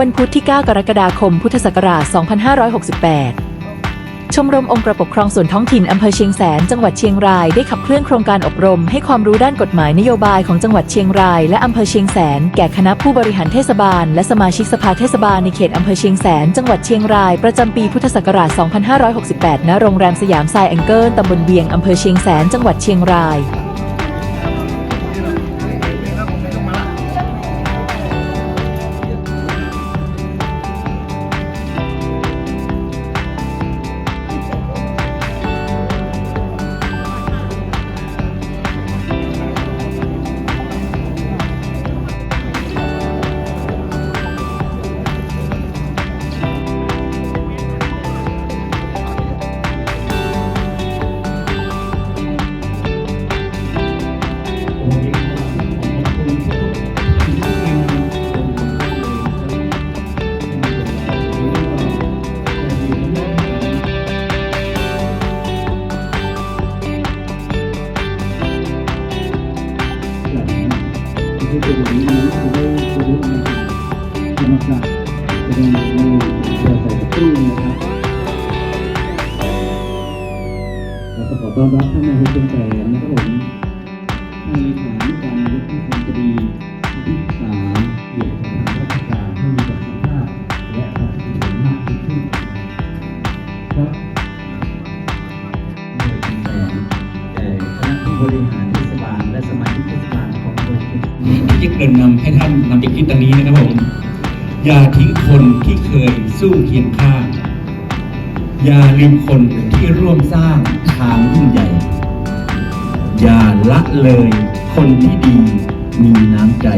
วันพุธที่ 9 กรกฎาคม พุทธศักราช 2568 ชมรมองค์กรปกครองส่วนท้องถิ่นอำเภอเชียงแสน จังหวัดเชียงรายได้ขับเคลื่อนโครงการอบรม ให้ความรู้ด้านกฎหมายนโยบายของจังหวัดเชียงรายและอำเภอเชียงแสน แก่คณะผู้บริหารเทศบาล และสมาชิกสภาเทศบาลในเขตอำเภอเชียงแสน จังหวัดเชียงราย ประจำปีพุทธศักราช 2568 ณ โรงแรมสยามทรายแองเกิลตำบลเวียงอำเภอเชียงแสน จังหวัดเชียงราย อต้อนรับท่านนายกเป็นแสนนะครับผมท่านเลขานุการนายกที่ทำคดีที่สามเกี่ยวกับทางราชการให้มีประสิทธิภาพและประสิทธิผลมากขึ้นครับโดยเป็นแสนแต่คณะผู้บริหารเทศบาลและสมาชิกเทศบาลของอำเอเชียงแสนที่เกินนำให้ท่านนำไปคิดดังนี้นะครับผมอย่าทิ้งคนที่เคยสู้เคียงข้าง อย่าลืมคนที่ร่วมสร้างทางยิ่งใหญ่ อย่าละเลยคนที่ดีมีน้ำใจ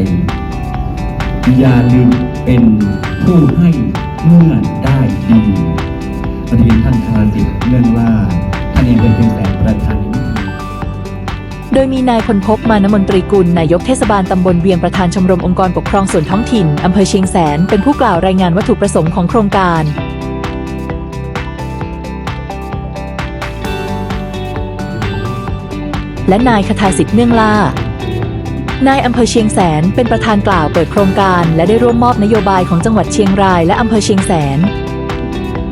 อย่าลืมเป็นผู้ให้เมื่อได้ดีปฏิทินท่านคาสิทธิ์เรื่องล่าท่านเองเป็นเพียงแต่ประธานในพิธีโดยมีนายพลพบมานมนตรีกุลนายกเทศบาลตำบลเวียงประธานชมรมองค์กรปกครองส่วนท้องถิ่นอำเภอเชียงแสนเป็นผู้กล่าวรายงานวัตถุประสงค์ของโครงการ และนายคทาสิทธิ์เนื่องล่านายอำเภอเชียงแสนเป็นประธานกล่าวเปิดโครงการ และได้ร่วมมอบนโยบายของจังหวัดเชียงรายและอำเภอเชียงแสน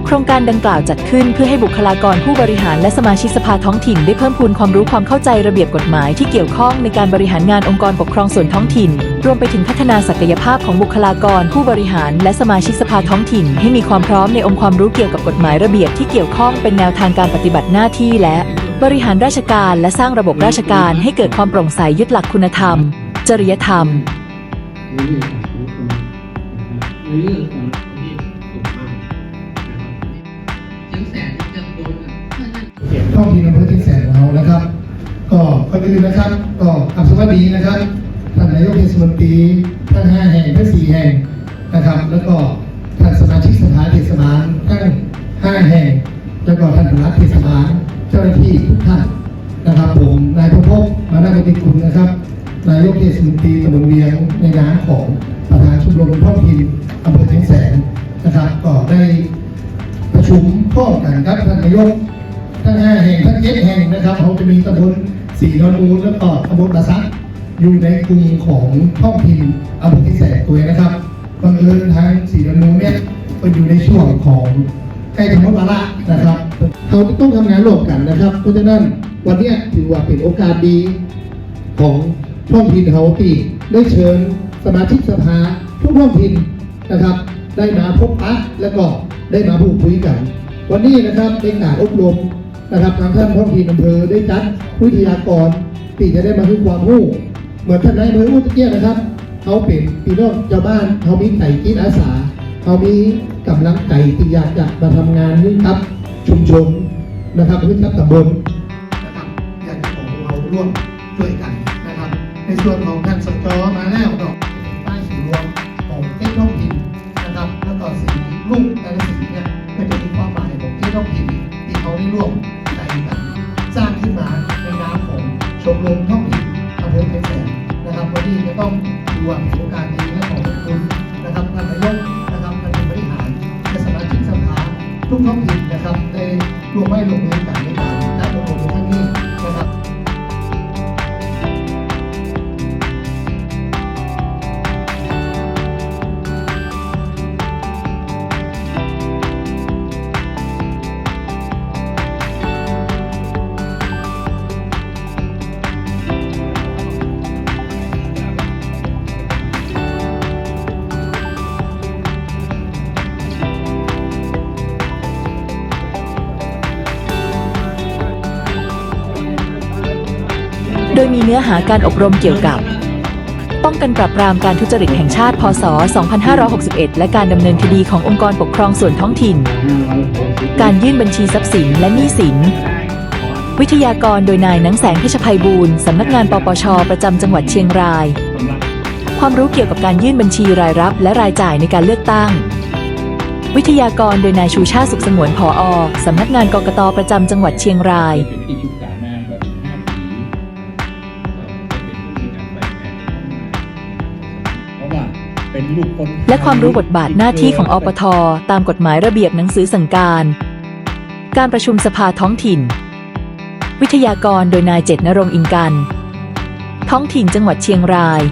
โครงการดังกล่าวจัดขึ้นเพื่อให้บุคลากรผู้บริหารและสมาชิกสภาท้องถิ่นได้เพิ่มพูนความรู้ความเข้าใจระเบียบกฎหมายที่เกี่ยวข้องในการบริหารงานองค์กรปกครองส่วนท้องถิ่น รวมไปถึงพัฒนาศักยภาพของบุคลากรผู้บริหารและสมาชิกสภาท้องถิ่น ให้มีความพร้อมในองค์ความรู้เกี่ยวกับกฎหมายระเบียบที่เกี่ยวข้องเป็นแนวทางการปฏิบัติหน้าที่และ บริหารราชการและสร้างระบบราชการให้เกิดความโปร่งใสยึดหลักคุณธรรม จริยธรรม ในเรื่องของนะครับในเรื่องของที่ถูกต้องนะครับยังแสนจะโดนอะถ้านั่นท้องถิ่นอำเภอเชียงแสนของเรานะครับ ก็ก่อนอื่นนะครับ ก็อับสวัสดีนะครับท่านนายกเทศมนตรีท่านห้าแห่งท่านสี่แห่งนะครับ แล้วก็ท่านสมาชิกสภาเทศบาลทั้งห้าแห่ง แล้วก็ท่านปลัดเทศบาล เจ้าหน้าที่ทุกท่านนะครับผมนายพภพมานาปฏิคุณนะครับนายกเทศมนตรีตำบลเวียงในนามของประธานชมรมท้องถิ่นอำเภอเชียงแสนนะครับก็ได้ประชุมร่วมกันครับท่านนายกทั้งห้าแห่งทั้งเจ็ดแห่งนะครับเขาจะมีตำบลสีนนมูลแล้วก็ตำบลประซักอยู่ในกลุ่มของท้องถิ่นอำเภอที่แสนตัวนะครับบังเอิญทางสีนนมูลเนี่ยก็อยู่ในช่วงของ ใกล้ถึงวาระนะครับเขาต้องทำงานร่วมกันนะครับ เพราะฉะนั้นวันนี้ถือว่าเป็นโอกาสดีของท้องถิ่นเขาที่ได้เชิญสมาชิกสภาทุกท้องถิ่นนะครับ ได้มาพบปะแล้วก็ได้มาพูดคุยกัน วันนี้นะครับในการอบรมนะครับทางท่านท้องถิ่นอำเภอได้จัดวิทยากรที่จะได้มาให้ความรู้เหมือนท่านนายอำเภอพูดเกียนะครับเขาเป็นพี่น้องชาวบ้านเขามีใจจิตอาสาเขามี กำลังใจที่อยากจะมาทำงานนี่ครับชุมชนนะครับนี่ครับตำบลนะครับอยากจะขอเราร่วมช่วยกันนะครับ ในส่วนของท่านสจมาแล้วก็เป็นป้ายสีรวมของเจ้ท้องถิ่นนะครับ แล้วก็สีลูกแต่ละสีเนี่ยก็จะมีความหมายของเจ้ท้องถิ่นที่เขาได้ร่วมใจกันสร้างขึ้นมาในนามของชมรมท้องถิ่นอำเภอเพชรแสนนะครับวันนี้จะต้องดูว่าเป็นโอกาสดีและขอบคุณนะครับท่าน ร่วมไม้ มีเนื้อหาการอบรมเกี่ยวกับ ป้องกันปราบปรามการทุจริตแห่งชาติ พศ 2561 และการดำเนินคดีขององค์กรปกครองส่วนท้องถิ่น การยื่นบัญชีทรัพย์สินและหนี้สิน วิทยากรโดยนายนังแสงเพชรภัยบูรณ์สำนักงานปปช ประจำจังหวัดเชียงราย ความรู้เกี่ยวกับการยื่นบัญชีรายรับ และรายจ่ายในการเลือกตั้งวิทยากรโดยนายชูชาติสุขสงวนผอ สำนักงานกกตประจำจังหวัดเชียงราย และความรู้บทบาทหน้าที่ของอปท ตามกฎหมายระเบียบหนังสือสั่งการ การประชุมสภาท้องถิ่น วิทยากรโดยนายเจตนรงค์อิงกัน ท้องถิ่นจังหวัดเชียงราย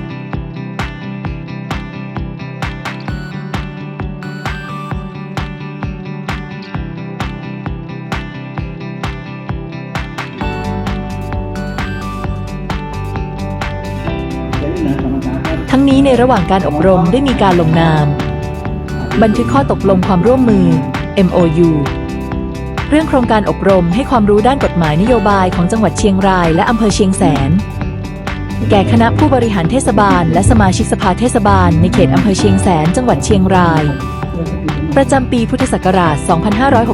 นี้ในระหว่างการอบรมได้มีการลงนาม บันทึกข้อตกลงความร่วมมือ MOU เรื่องโครงการอบรมให้ความรู้ด้านกฎหมายนโยบายของจังหวัดเชียงรายและอำเภอเชียงแสน แก่คณะผู้บริหารเทศบาล และสมาชิกสภาเทศบาลในเขตอำเภอเชียงแสน จังหวัดเชียงราย ประจำปีพุทธศักราช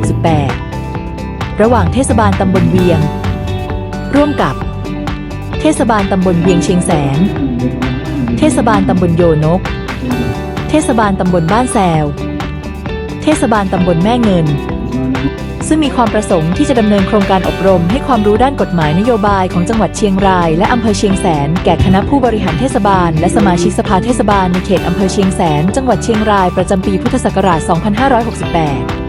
2568 ระหว่างเทศบาลตำบลเวียง ร่วมกับ เทศบาลตำบลเวียงเชียงแสน เทศบาลตำบลโยนก เทศบาลตำบลบ้านแซว เทศบาลตำบลแม่เงิน ซึ่งมีความประสงค์ที่จะดำเนินโครงการอบรม ให้ความรู้ด้านกฎหมายนโยบายของจังหวัดเชียงราย และอำเภอเชียงแสน แก่คณะผู้บริหารเทศบาล และสมาชิกสภาเทศบาลในเขตอำเภอเชียงแสน จังหวัดเชียงรายประจำปีพุทธศักราช 2568